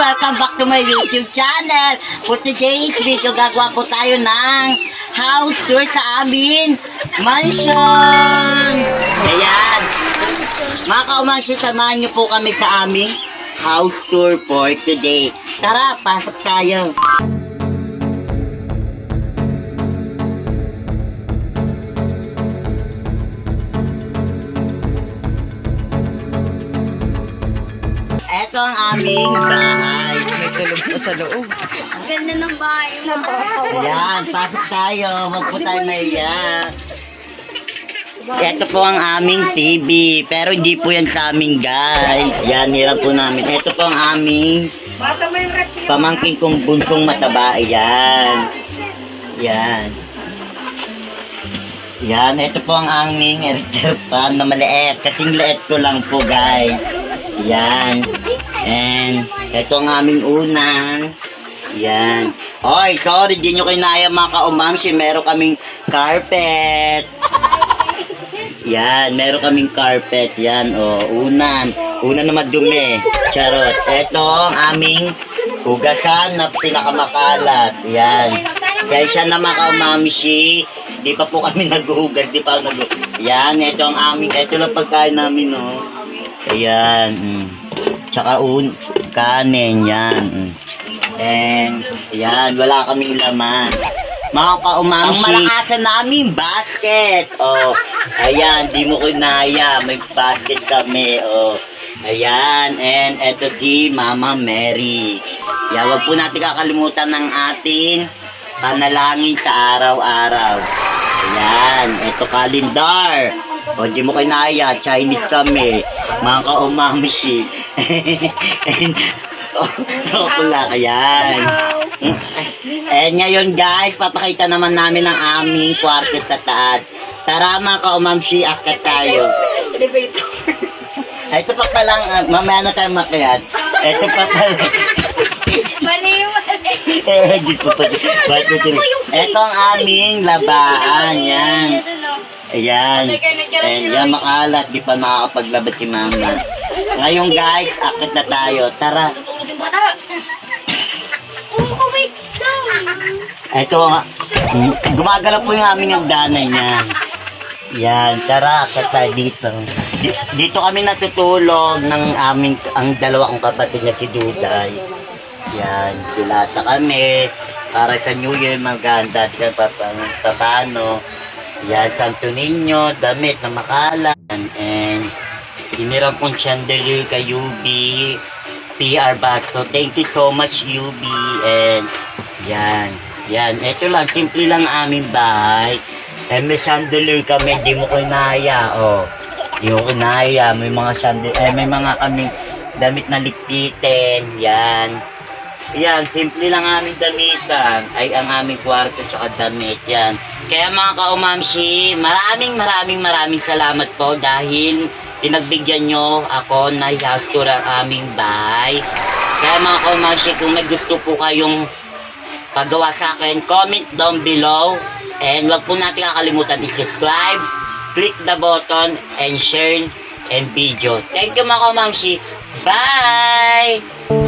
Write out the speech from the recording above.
Welcome back to my YouTube channel. For today's video, gagawa po tayo ng house tour sa amin mansion. Ayan. Mga kaumansyon, samahan niyo po kami sa aming house tour for today. Tara, pasok tayo. Ito ang aming bahay. May tulog pa sa loob. Ganda ng bahay mo. Ayan, pasok tayo. Huwag po tayo maiyak. Ito po ang aming TV. Pero hindi po yan sa amin, guys. Yan, hirap po namin. Ito po ang aming pamangking kong bunsong mataba. Yan. Yan. Yan, ito po ang aming erector fan na maliit. Kasing liit ko lang po, guys. Yan. And, ito ang aming unan. Yan. Oy, sorry, di nyo kinaya mga kaumamsi. Meron kaming carpet. Yan, meron kaming carpet. Yan, o, unan. Unan na madumi. Charot. Ito ang aming hugasan na pinakamakalat. Yan. Kaya siya na mga kaumamsi. Di pa po kami naghuhugas. Di pa nag Yan, ito ang aming, ito lang pagkain namin, no. Ayan. Mm. Tsaka un, kanin, yan. And, yan, wala kaming laman. Mga kaumamsi. Ang malakasan namin, basket. Oh, ayan, di mo kinaya. May basket kami. Oh, ayan. And eto si Mama Mary. Yan, wag po natin kakalimutan ng ating panalangin sa araw-araw. Ayan, eto kalendar. O, di mo kinaya, Chinese kami. Mga kaumamsi. oh, pula ka yan. Eh, ngayon guys, papakita naman namin ang aming kwarto sa taas. Tara mga kaumamsi, akat tayo. Ay, Ito pa palang, uh, mamaya na tayo makiat. Ito pa palang, Mali yung mali. eh, di ko pa, bakit sila- Ito ang aming labaan, yan. Ayan. And yan makalat, di pa makakapaglabas si mama. Ngayon guys, akit na tayo. Tara. Ito, mm, gumagala po yung aming hagdanan niya. Yan, tara, akit tayo dito. Di- Dito kami natutulog ng aming, ang dalawa kong kapatid na si Duday. Yan, dilata kami. Para sa New Year, maganda. Di ka pa sa pano. Yan, Santo Niño, damit na makalan. And, iniram pong chandelier kay UB, PR Basto. Thank you so much, UB. And, yan, yan. Ito lang, simple lang ang aming bahay. Eh, may chandelier kami, di mo kinaya, oh. Di mo kinaya, may mga chandelier, eh, may mga kami damit na likpitin, yan. Yan, simple lang aming damitan. Ay, ang aming kwarto tsaka damit. Yan. Kaya mga kaumamsi, maraming maraming maraming salamat po dahil pinagbigyan nyo ako na tour ang aming bahay. Kaya mga kaumamsi, kung may gusto po kayong paggawa sa akin, comment down below. And wag po natin kakalimutan i-subscribe, click the button, and share and video. Thank you mga kaumamsi. Bye!